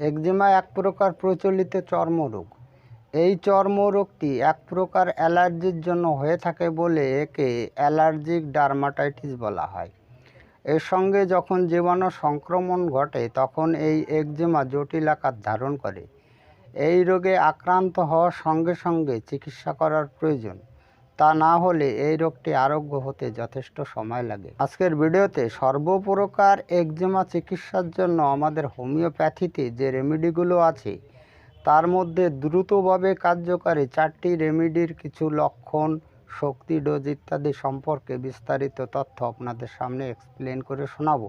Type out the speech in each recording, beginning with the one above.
Eczema এক প্রকার প্রচলিত চর্মরোগ। এই চর্মরোগটি এক প্রকার অ্যালার্জির জন্য হয়ে থাকে বলে একে অ্যালার্জিক ডার্মাটাইটিস বলা হয়। এর সঙ্গে যখন জীবাণু সংক্রমণ ঘটে, তখন এই একজিমা জটিল আকার ধারণ করে। এই রোগে আক্রান্ত হওয়ার সঙ্গে সঙ্গে চিকিৎসা করার প্রয়োজন। তা না হলে এই রোগটি আরোগ্য হতে যথেষ্ট সময় লাগে। আজকের ভিডিওতে সর্বপ্রকার একজিমা চিকিৎসার জন্য আমাদের হোমিওপ্যাথিতে যে রেমেডিগুলো আছে, তার মধ্যে দ্রুতভাবে কার্যকারী চারটি রেমেডির কিছু লক্ষণ, শক্তি, ডোজ ইত্যাদি সম্পর্কে বিস্তারিত তথ্য আপনাদের সামনে এক্সপ্লেন করে শোনাবো।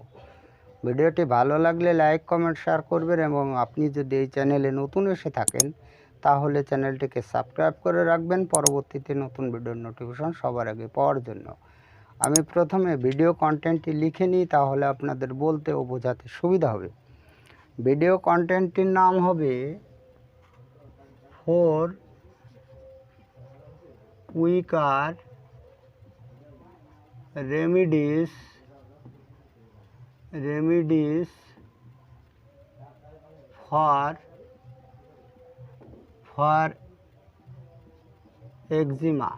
ভিডিওটি ভালো লাগলে লাইক কমেন্ট শেয়ার করবেন এবং আপনি যদি এই চ্যানেলে নতুন এসে থাকেন তাহলে চ্যানেলটিকে সাবস্ক্রাইব করে রাখবেন। পরবর্তীতে নতুন ভিডিওর নোটিফিকেশন সবার আগে পাওয়ার জন্য। আমি প্রথমে ভিডিও কন্টেন্টটি লিখে নিই, তাহলে আপনাদের বলতে ও বোঝাতে সুবিধা হবে। ভিডিও কন্টেন্টটির নাম হবে four weaker remedies remedies for for eczema.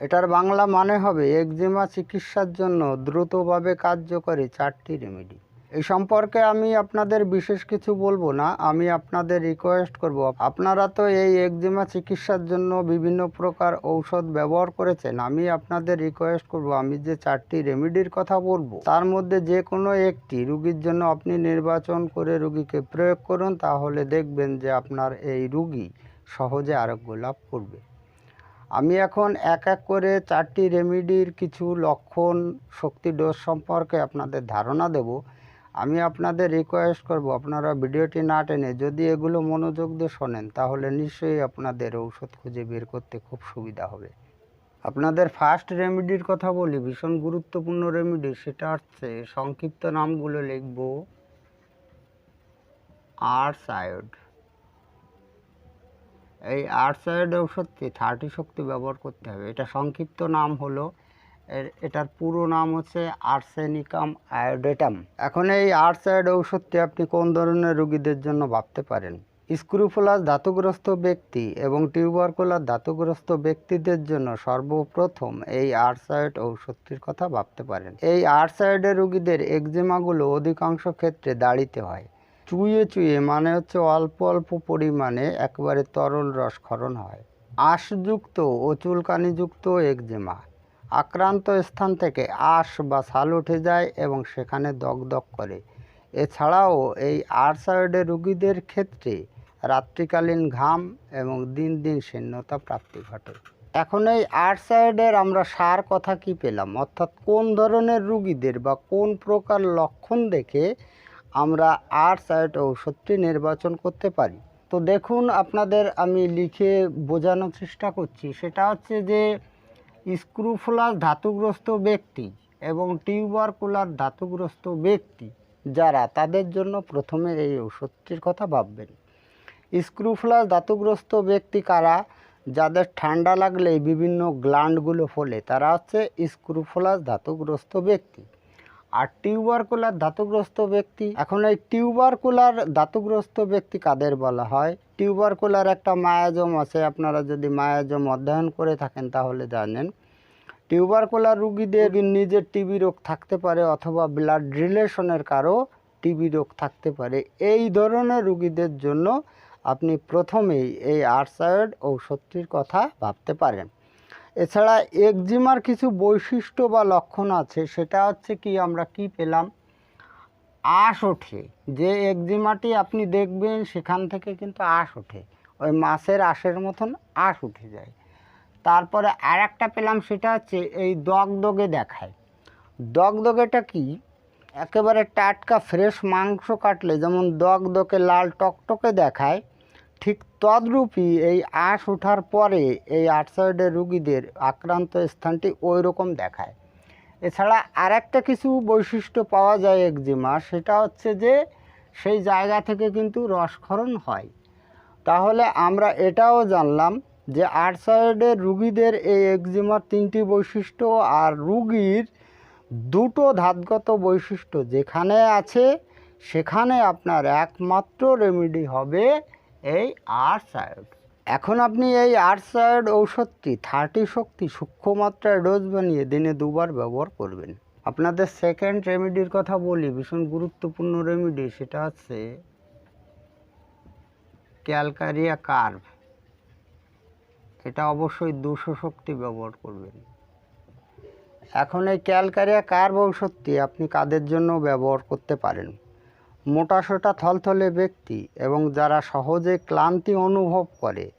এটার বাংলা মানে হবে একজিমা চিকিৎসার জন্য দ্রুতভাবে কার্যকরী চারটি রেমেডি। এই সম্পর্কে আমি আপনাদের বিশেষ কিছু বলব না। আমি আপনাদের রিকোয়েস্ট করব, আপনারা তো এই একজিমা চিকিৎসার জন্য বিভিন্ন প্রকার ঔষধ ব্যবহার করেছেন। আমি আপনাদের রিকোয়েস্ট করব, আমি যে চারটি রেমেডির কথা বলব, তার মধ্যে যে কোনো একটি রুগীর জন্য আপনি নির্বাচন করে রুগীকে প্রয়োগ করুন, তাহলে দেখবেন যে আপনার এই রুগী সহজে আরোগ্য লাভ করবে। আমি এখন এক এক করে চারটি রেমেডির কিছু লক্ষণ, শক্তি ডোজ সম্পর্কে আপনাদের ধারণা দেব। আমি আপনাদের রিকোয়েস্ট করব, আপনারা ভিডিওটি না টেনে যদি এগুলো মনোযোগ দিয়ে শোনেন, তাহলে নিশ্চয়ই আপনাদের ঔষধ খুঁজে বের করতে খুব সুবিধা হবে। আপনাদের ফার্স্ট রেমেডির কথা বলি, ভীষণ গুরুত্বপূর্ণ রেমেডি সেটা হচ্ছে সংক্ষিপ্ত নামগুলো লিখব। আরসায়োড এই আর্সাইড ঔষধটি থার্টি শক্তি ব্যবহার করতে হবে। এটা সংক্ষিপ্ত নাম হলো এটার পুরো নাম হচ্ছে আর্সেনিকাম আয়োডেটাম। এখন এই আর্সাইড ঔষধটি আপনি কোন ধরনের রোগীদের জন্য ভাবতে পারেন? স্ক্রুফোলাস ধাতুগ্রস্ত ব্যক্তি এবং টিউবারকুলার ধাতুগ্রস্ত ব্যক্তিদের জন্য সর্বপ্রথম এই আর্সাইড ঔষধটির কথা ভাবতে পারেন। এই আর্সাইডের রোগীদের একজিমাগুলো অধিকাংশ ক্ষেত্রে দাড়িতে হয়। চুইয়ে চুইয়ে মানে হচ্ছে অল্প অল্প পরিমাণে একবারে তরল রসক্ষরণ হয়। আঁশযুক্ত ও চুলকানিযুক্ত একজিমা। আক্রান্ত স্থান থেকে আঁশ বা ছাল উঠে যায় এবং সেখানে দগদগ করে। এছাড়াও এই আর্সাইডের রোগীদের ক্ষেত্রে রাত্রিকালীন ঘাম এবং দিন দিন শীর্ণতা প্রাপ্তি ঘটে। এখন এই আর্সাইডের আমরা সার কথা কি পেলাম? অর্থাৎ কোন ধরনের রুগীদের বা কোন প্রকার লক্ষণ দেখে আমরা আর সাইড ঔষধটি নির্বাচন করতে পারি? তো দেখুন, আপনাদের আমি লিখে বোঝানোর চেষ্টা করছি। সেটা হচ্ছে যে স্ক্রুফুলাস ধাতুগ্রস্ত ব্যক্তি এবং টিউবারকুলার ধাতুগ্রস্ত ব্যক্তি যারা তাদের জন্য প্রথমে এই ওষুধটির কথা ভাববেন। স্ক্রুফুলাস ধাতুগ্রস্ত ব্যক্তি কারা? যাদের ঠান্ডা লাগলে বিভিন্ন গ্ল্যান্ডগুলো ফলে, তারা হচ্ছে স্ক্রুফুলাস ধাতুগ্রস্ত ব্যক্তি। আর টিউবারকুলার ধাতুগ্রস্ত ব্যক্তি, এখন এই টিউবারকুলার ধাতুগ্রস্ত ব্যক্তি কাদের বলা হয়? টিউবারকুলার একটা মায়াজম আছে, আপনারা যদি মায়াজম অধ্যয়ন করে থাকেন তাহলে জানেন। টিউবারকুলার রুগীদের নিজের টিবি রোগ থাকতে পারে অথবা ব্লাড রিলেশনের কারও টিবি রোগ থাকতে পারে। এই ধরনের রুগীদের জন্য আপনি প্রথমেই এই আর্সাইড ঔষধটির কথা ভাবতে পারেন। এছাড়া একজিমার কিছু বৈশিষ্ট্য বা লক্ষণ আছে, সেটা হচ্ছে কি আমরা কি পেলাম? আঁশ ওঠে। যে একজিমাটি আপনি দেখবেন, সেখান থেকে কিন্তু আঁশ ওঠে। ওই মাছের আঁশের মতন আঁশ উঠে যায়। তারপরে আর একটা পেলাম, সেটা হচ্ছে এই দগদগে দেখায়। দগদগেটা কি? একেবারে টাটকা, ফ্রেশ মাংস কাটলে যেমন দগদগে লাল টকটকে দেখায়, ঠিক তদ্রূপই এই আঁশ ওঠার পরে এই আর্টসাইডের রুগীদের আক্রান্ত স্থানটি ওই রকম দেখায়। এছাড়া আর একটা কিছু বৈশিষ্ট্য পাওয়া যায় একজিমা, সেটা হচ্ছে যে সেই জায়গা থেকে কিন্তু রসক্ষরণ হয়। তাহলে আমরা এটাও জানলাম যে আর্টসাইডের রুগীদের এই একজিমার তিনটি বৈশিষ্ট্য আর রুগীর দুটো ধাতগত বৈশিষ্ট্য যেখানে আছে, সেখানে আপনার একমাত্র রেমেডি হবে এই আর্সায়োড এখন আপনি এই আর্সায়োড ঔষধটি থার্টি শক্তি সূক্ষ্ম মাত্রায় ডোজ বানিয়ে দিনে দুবার ব্যবহার করবেন। আপনাদের সেকেন্ড রেমেডির কথা বলি, ভীষণ গুরুত্বপূর্ণ রেমেডি সেটা হচ্ছে ক্যালকারিয়া কার্ভ। এটা অবশ্যই দুশো শক্তি ব্যবহার করবেন। এখন এই ক্যালকারিয়া কার্ভ ঔষধটি আপনি কাদের জন্য ব্যবহার করতে পারেন? মোটাসোটা থলথলে ব্যক্তি এবং যারা সহজে ক্লান্তি অনুভব করে,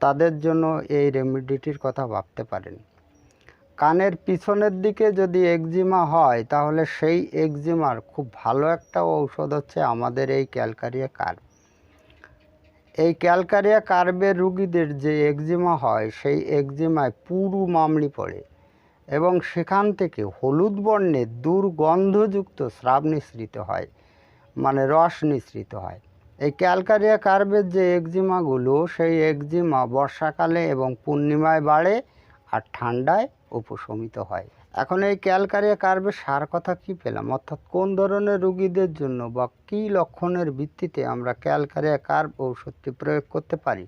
তাদের জন্য এই রেমেডিটির কথা ভাবতে পারেন। কানের পিছনের দিকে যদি একজিমা হয়, তাহলে সেই একজিমার খুব ভালো একটা ঔষধ হচ্ছে আমাদের এই ক্যালকারিয়া কার্ভ এই ক্যালকারিয়া কার্ভের রুগীদের যে একজিমা হয়, সেই একজিমায় পুরু মামলি পড়ে এবং সেখান থেকে হলুদ বর্ণের দুর্গন্ধযুক্ত স্রাব নিঃসৃত হয়। মানে রস নিঃসৃত হয়। এই ক্যালকারিয়া কার্ভের যে একজিমাগুলো, সেই একজিমা বর্ষাকালে এবং পূর্ণিমায় বাড়ে আর ঠান্ডায় উপশমিত হয়। এখন এই ক্যালকারিয়া কার্ভের সার কথা কি পেলাম? অর্থাৎ কোন ধরনের রুগীদের জন্য বা কী লক্ষণের ভিত্তিতে আমরা ক্যালকারিয়া কার্ভ ঔষধটি প্রয়োগ করতে পারি?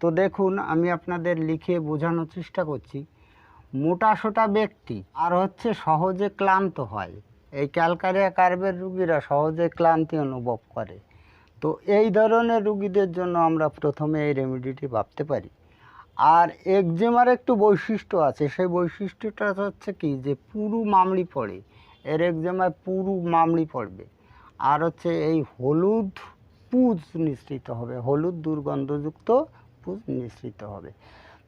তো দেখুন, আমি আপনাদের লিখে বোঝানোর চেষ্টা করছি। মোটাসোটা ব্যক্তি আর হচ্ছে সহজে ক্লান্ত হয়। এই ক্যালকারিয়া কার্ভের রুগীরা সহজে ক্লান্তি অনুভব করে। তো এই ধরনের রুগীদের জন্য আমরা প্রথমে এই রেমেডিটি ভাবতে পারি। আর একজিমার একটু বৈশিষ্ট্য আছে। সেই বৈশিষ্ট্যটা হচ্ছে কি? যে পুরু মামড়ি পড়ে। এর একজিমায় পুরু মামড়ি পড়বে। আর হচ্ছে এই হলুদ পুজ নিঃসৃত হবে। হলুদ দুর্গন্ধযুক্ত পুজ নিঃসৃত হবে।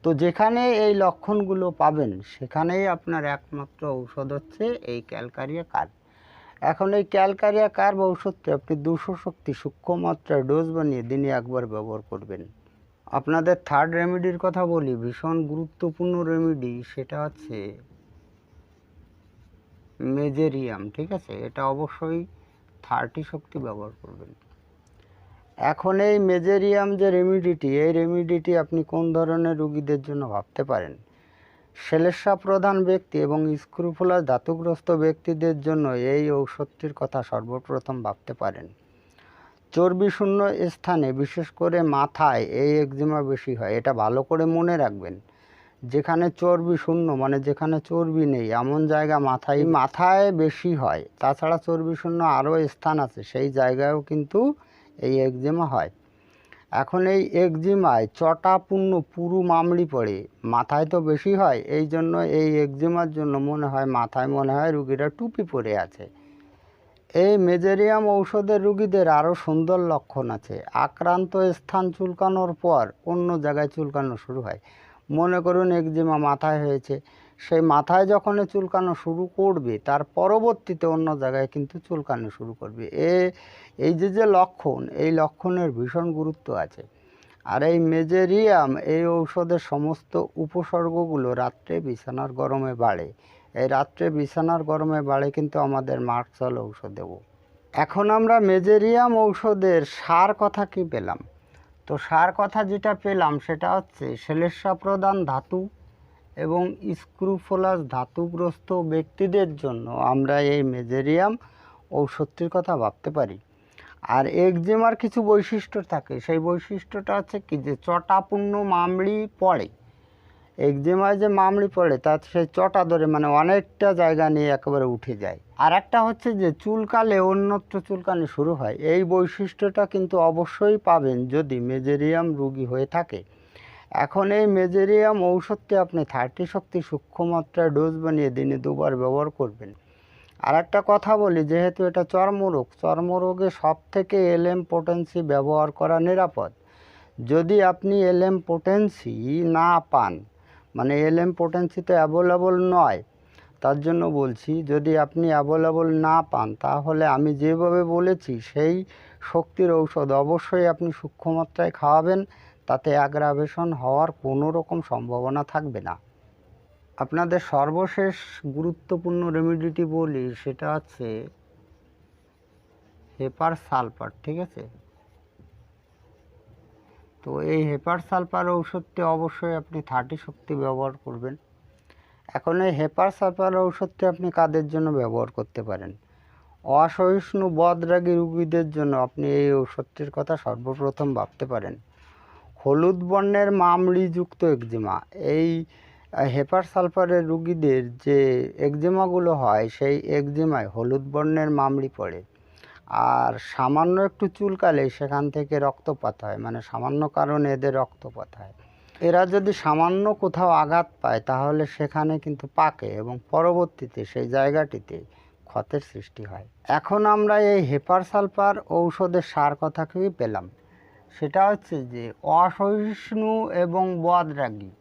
তো যেখানে এই লক্ষণগুলো পাবেন, সেখানেই আপনার একমাত্র ঔষধ হচ্ছে এই ক্যালকারিয়া কার্ভ এখন এই ক্যালকারিয়া কার্ভ ঔষধটি আপনি দুশো শক্তি সূক্ষ্ম মাত্রায় ডোজ বানিয়ে দিনে একবার ব্যবহার করবেন। আপনাদের থার্ড রেমেডির কথা বলি, ভীষণ গুরুত্বপূর্ণ রেমেডি সেটা হচ্ছে মেজেরিয়াম, ঠিক আছে? এটা অবশ্যই থার্টি শক্তি ব্যবহার করবেন। এখন এই মেজেরিয়াম যে রেমিডিটি এই রেমিডিটি আপনি কোন ধরনের রুগীদের জন্য ভাবতে পারেন? সেলেসা প্রধান ব্যক্তি এবং স্ক্রুফুলার ধাতুগ্রস্ত ব্যক্তিদের জন্য এই ঔষধটির কথা সর্বপ্রথম ভাবতে পারেন। চর্বি শূন্য স্থানে, বিশেষ করে মাথায়, এই একজিমা বেশি হয়। এটা ভালো করে মনে রাখবেন। যেখানে চর্বি শূন্য মানে যেখানে চর্বি নেই, এমন জায়গা মাথায় মাথায় বেশি হয়। তাছাড়া চর্বি শূন্য আরও স্থান আছে, সেই জায়গায়ও কিন্তু এই একজিমা হয়। এখন এই একজিমায় চটাপূর্ণ পুরু মামড়ি পড়ে। মাথায় তো বেশি হয়, এই জন্য এই একজিমার জন্য মনে হয়, মাথায় মনে হয় রুগীরা টুপি পরে আছে। এই মেজেরিয়াম ঔষধের রুগীদের আরও সুন্দর লক্ষণ আছে। আক্রান্ত স্থান চুলকানোর পর অন্য জায়গায় চুলকানো শুরু হয়। মনে করুন একজিমা মাথায় হয়েছে। সেই মাথায় যখন চুলকানো শুরু করবে, তার পরবর্তীতে অন্য জায়গায় কিন্তু চুলকানো শুরু করবে। এ, এই যে যে লক্ষণ, এই লক্ষণের ভীষণ গুরুত্ব আছে। আর এই মেজেরিয়াম, এই ঔষধের সমস্ত উপসর্গগুলো রাত্রে বিছানার গরমে বাড়ে। এই রাত্রে বিছানার গরমে বাড়ে কিন্তু আমাদের মার্কসল ঔষধ দেবো এখন আমরা মেজেরিয়াম ঔষধের সার কথা কি পেলাম? তো সার কথা যেটা পেলাম সেটা হচ্ছে সেলেসা প্রদান ধাতু এবং স্ক্রুফোলাস ধাতুগ্রস্ত ব্যক্তিদের জন্য আমরা এই মেজেরিয়াম ঔষধটির কথা ভাবতে পারি। আর একজিমার কিছু বৈশিষ্ট্য থাকে। সেই বৈশিষ্ট্যটা হচ্ছে কি যে চটাপূর্ণ মামড়ি পড়ে। একজিমায় যে মামড়ি পড়ে, তার সেই চটা ধরে মানে অনেকটা জায়গা নিয়ে একেবারে উঠে যায়। আর একটা হচ্ছে যে চুলকালে, অন্যত্র চুলকানি শুরু হয়। এই বৈশিষ্ট্যটা কিন্তু অবশ্যই পাবেন যদি মেজেরিয়াম রুগী হয়ে থাকে। এখন এই মেজেরিয়াম ঔষধটি আপনি থার্টি শক্তি সূক্ষ্ম মাত্রায় ডোজ বানিয়ে দিনে দুবার ব্যবহার করবেন। আর একটা কথা বলি, যেহেতু এটা চর্মরোগ, চর্মরোগে সব থেকে এলএম পোটেন্সি ব্যবহার করা নিরাপদ। যদি আপনি এলএম পোটেন্সি না পান মানে এলএম পোটেন্সি তো অ্যাভেলেবল নয়, তার জন্য বলছি, যদি আপনি অ্যাভেলেবল না পান, তাহলে আমি যেভাবে বলেছি, সেই শক্তির ঔষধ অবশ্যই আপনি সূক্ষ্ম মাত্রায় খাওয়াবেন। তাতে অ্যাগ্রাভেশন হওয়ার কোনো রকম সম্ভাবনা থাকবে না। আপনাদের সর্বশেষ গুরুত্বপূর্ণ রেমিডিটি বলি, সেটা হচ্ছে হেপার সালফার, ঠিক আছে? তো এই হেপার সালফার ঔষধটি অবশ্যই আপনি থার্টি শক্তি ব্যবহার করবেন। এখন এই হেপার সালফার ঔষধটি আপনি কাদের জন্য ব্যবহার করতে পারেন? অসহিষ্ণু বদরাগী রুগীদের জন্য আপনি এই ঔষধটির কথা সর্বপ্রথম ভাবতে পারেন। হলুদ বর্ণের মামড়িযুক্ত একজিমা। এই হেপার সালফারের রুগীদের যে একজিমাগুলো হয়, সেই একজিমায় হলুদ বর্ণের মামড়ি পড়ে। আর সামান্য একটু চুলকালে সেখান থেকে রক্তপাত হয় মানে সামান্য কারণে এদের রক্তপাত হয়। এরা যদি সামান্য কোথাও আঘাত পায়, তাহলে সেখানে কিন্তু পাকে এবং পরবর্তীতে সেই জায়গাটিতে ক্ষতের সৃষ্টি হয়। এখন আমরা এই হেপার সালফার ঔষধের সার কথাকেই পেলাম। সেটা হচ্ছে যে অসহিষ্ণু এবং বদরাগী।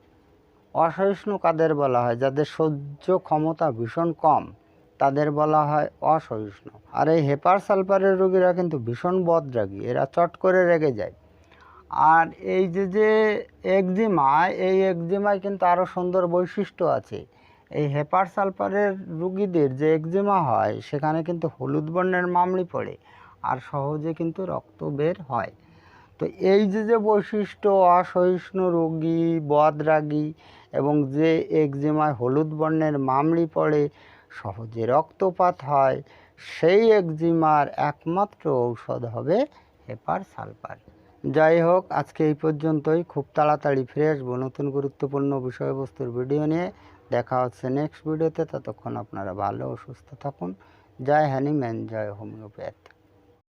অসহিষ্ণু কাদের বলা হয়? যাদের সহ্য ক্ষমতা ভীষণ কম, তাদের বলা হয় অসহিষ্ণু। আর এই হেপার সালফারের রোগীরা কিন্তু ভীষণ বদরাগী, এরা চট করে রেগে যায়। আর এই যে যে একজিমা এই একজিমায় কিন্তু আরও সুন্দর বৈশিষ্ট্য আছে। এই হেপার সালফারের রুগীদের যে একজিমা হয়, সেখানে কিন্তু হলুদ বর্ণের মামলি পড়ে, আর সহজে কিন্তু রক্ত বের হয়। তো এই যে যে বৈশিষ্ট্য, অসহিষ্ণু রোগী, বদরাগী এবং যে একজিমায় হলুদ বর্ণের মামলি পড়ে, সহজে রক্তপাত হয়, সেই একজিমার একমাত্র ঔষধ হবে হেপার সালফার। যাই হোক, আজকে এই পর্যন্তই। খুব তাড়াতাড়ি ফিরে আসব নতুন গুরুত্বপূর্ণ বিষয়বস্তুর ভিডিও নিয়ে। দেখা হচ্ছে নেক্সট ভিডিওতে ততক্ষণ আপনারা ভালো ও সুস্থ থাকুন। জয় হ্যানিম্যান জয় হোমিওপ্যাথ।